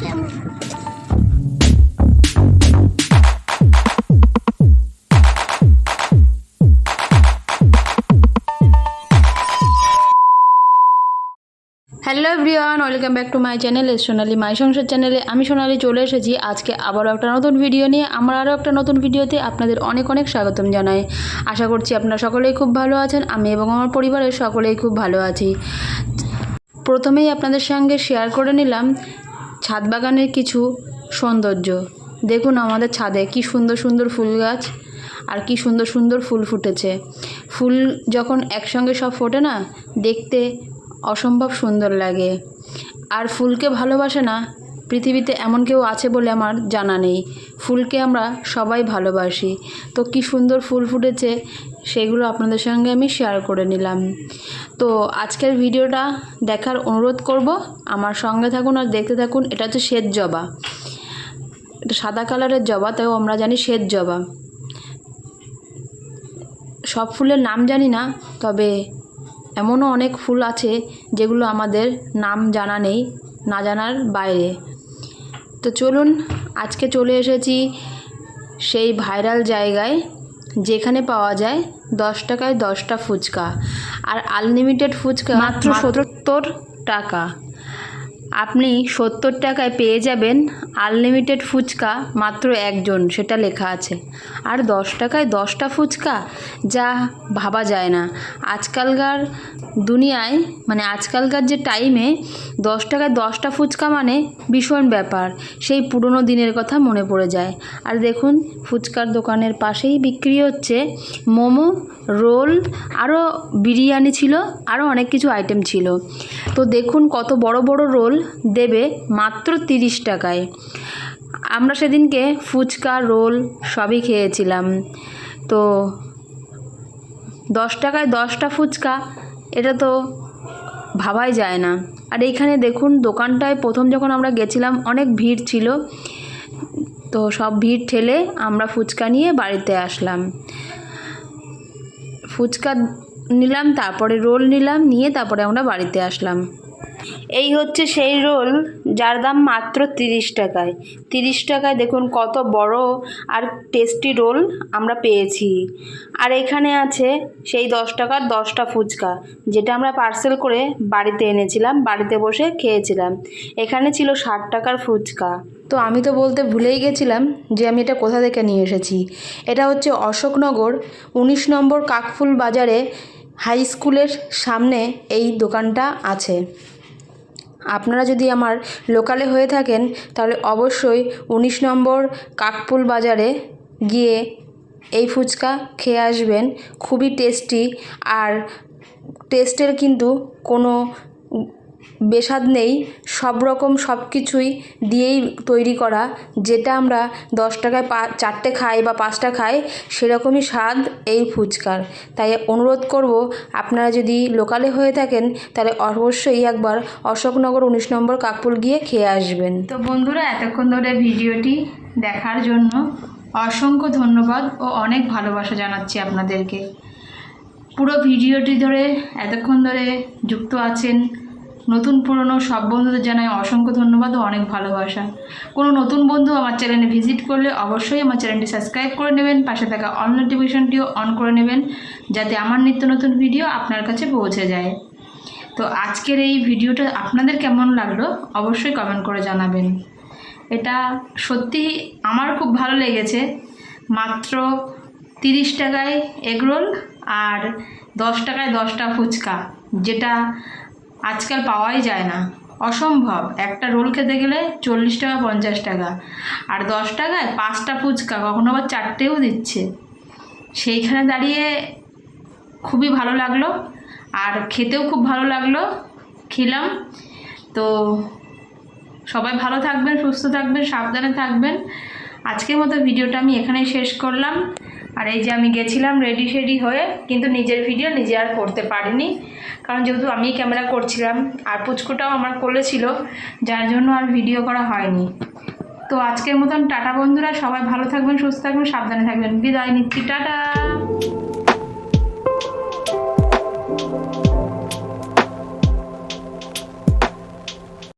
Hello everyone welcome back to my channel S Sonali my Sansar চ্যানেলে আমি সোনালি চলে এসেছি। আজকে আবারও একটা নতুন ভিডিও নিয়ে, আমার আরও একটা নতুন ভিডিওতে আপনাদের অনেক অনেক স্বাগতম জানাই। আশা করছি আপনারা সকলেই খুব ভালো আছেন, আমি এবং আমার পরিবারের সকলেই খুব ভালো আছি। প্রথমেই আপনাদের সঙ্গে শেয়ার করে নিলাম ছাদ বাগানের কিছু সৌন্দর্য। দেখুন আমাদের ছাদে কি সুন্দর সুন্দর ফুল গাছ আর কি সুন্দর সুন্দর ফুল ফুটেছে। ফুল যখন একসঙ্গে সব ফোটে না, দেখতে অসম্ভব সুন্দর লাগে। আর ফুলকে ভালোবাসে না পৃথিবীতে এমন কেউ আছে বলে আমার জানা নেই। ফুলকে আমরা সবাই ভালোবাসি। তো কি সুন্দর ফুল ফুটেছে, সেগুলো আপনাদের সঙ্গে আমি শেয়ার করে নিলাম। তো আজকের ভিডিওটা দেখার অনুরোধ করব, আমার সঙ্গে থাকুন আর দেখতে থাকুন, এটা হচ্ছে শ্বেত জবা। এটা সাদা কালারের জবা, তাও আমরা জানি শ্বেত জবা। সব ফুলের নাম জানি না, তবে এমনও অনেক ফুল আছে যেগুলো আমাদের নাম জানা নেই, না জানার বাইরে। তো চলুন আজকে চলে এসেছি সেই ভাইরাল জায়গায় যেখানে পাওয়া যায় দশ টাকায় দশটা ফুচকা। আর আনলিমিটেড ফুচকা মাত্র সত্তর টাকা। আপনি সত্তর টাকায় পেয়ে যাবেন আনলিমিটেড ফুচকা মাত্র একজন, সেটা লেখা আছে। আর দশ টাকায় দশটা ফুচকা? যা ভাবা যায় না। আজকালকার দুনিয়ায় মানে আজকালকার যে টাইমে দশ টাকায় দশটা ফুচকা মানে ভীষণ ব্যাপার। সেই পুরনো দিনের কথা মনে পড়ে যায়। আর দেখুন, ফুচকার দোকানের পাশেই বিক্রি হচ্ছে মোমো, রোল আরও বিরিয়ানি ছিল আরও অনেক কিছু আইটেম ছিল। তো দেখুন কত বড় বড় রোল দেবে মাত্র তিরিশ টাকায়। আমরা সেদিনকে ফুচকা, রোল সবই খেয়েছিলাম। তো দশ টাকায় দশটা ফুচকা, এটা তো ভাবাই যায় না। আর এইখানে দেখুন, দোকানটায় প্রথম যখন আমরা গেছিলাম, অনেক ভিড় ছিল। তো সব ভিড় ঠেলে আমরা ফুচকা নিয়ে বাড়িতে আসলাম। ফুচকা নিলাম, তারপরে রোল নিলাম, নিয়ে তারপরে আমরা বাড়িতে আসলাম। এই হচ্ছে সেই রোল যার দাম মাত্র তিরিশ টাকায়। তিরিশ টাকায় দেখুন কত বড় আর টেস্টি রোল আমরা পেয়েছি। আর এখানে আছে সেই দশ টাকার দশটা ফুচকা, যেটা আমরা পার্সেল করে বাড়িতে এনেছিলাম, বাড়িতে বসে খেয়েছিলাম। এখানে ছিল ষাট টাকার ফুচকা। তো আমি তো বলতে ভুলেই গেছিলাম যে আমি এটা কোথা থেকে নিয়ে এসেছি। এটা হচ্ছে অশোকনগর উনিশ নম্বর কাকফুল বাজারে হাই স্কুলের সামনে এই দোকানটা আছে। আপনারা যদি আমার লোকালে হয়ে থাকেন, তাহলে অবশ্যই উনিশ নম্বর কাকপুল বাজারে গিয়ে এই ফুচকা খেয়ে আসবেন। খুবই টেস্টি আর টেস্টের কিন্তু কোনো বেস্বাদ নেই, সব রকম সব কিছুই দিয়েই তৈরি করা। যেটা আমরা দশ টাকায় পা, চারটে খাই বা পাঁচটা খাই, সেরকমই স্বাদ এই ফুচকার। তাই অনুরোধ করব, আপনারা যদি লোকালে হয়ে থাকেন, তাহলে অবশ্যই একবার অশোকনগর উনিশ নম্বর কাকপুল গিয়ে খেয়ে আসবেন। তো বন্ধুরা, এতক্ষণ ধরে ভিডিওটি দেখার জন্য অসংখ্য ধন্যবাদ ও অনেক ভালোবাসা জানাচ্ছি আপনাদেরকে। পুরো ভিডিওটি ধরে এতক্ষণ ধরে যুক্ত আছেন নতুন পুরনো সব বন্ধুদের জানাই অসংখ্য ধন্যবাদ ও অনেক ভালোবাসা। কোনো নতুন বন্ধু আমার চ্যানেলে ভিজিট করলে অবশ্যই আমার চ্যানেলটি সাবস্ক্রাইব করে নেবেন, পাশে থাকা অল নোটিফিকেশনটিও অন করে নেবেন, যাতে আমার নিত্য নতুন ভিডিও আপনার কাছে পৌঁছে যায়। তো আজকের এই ভিডিওটা আপনাদের কেমন লাগল অবশ্যই কমেন্ট করে জানাবেন। এটা সত্যি আমার খুব ভালো লেগেছে। মাত্র তিরিশ টাকায় এগরোল আর দশ টাকায় দশটা ফুচকা, যেটা আজকাল পাওয়াই যায় না। অসম্ভব। একটা রোল খেতে গেলে চল্লিশ টাকা, পঞ্চাশ টাকা। আর দশ টাকায় পাঁচটা ফুচকা, কখনো আবার চারটেও দিচ্ছে। সেইখানে দাঁড়িয়ে খুবই ভালো লাগল। আর খেতেও খুব ভালো লাগল। খেলাম। তো সবাই ভালো থাকবেন, সুস্থ থাকবেন, সাবধানে থাকবেন। আজকের মতো ভিডিওটা আমি এখানেই শেষ করলাম। আর এই যে আমি গেছিলাম রেডি শেডি হয়ে কিন্তু নিজের ভিডিও নিজে আর করতে পারিনি। কারণ যেহেতু আমি ক্যামেরা করছিলাম, আর পুচকুটাও আমার কোলে ছিল, যার জন্য আর ভিডিও করা হয়নি। তো আজকের মতন টাটা বন্ধুরা, সবাই ভালো থাকবেন, সুস্থ থাকবেন, সাবধানে থাকবেন। বিদায় নিচ্ছি, টাটা!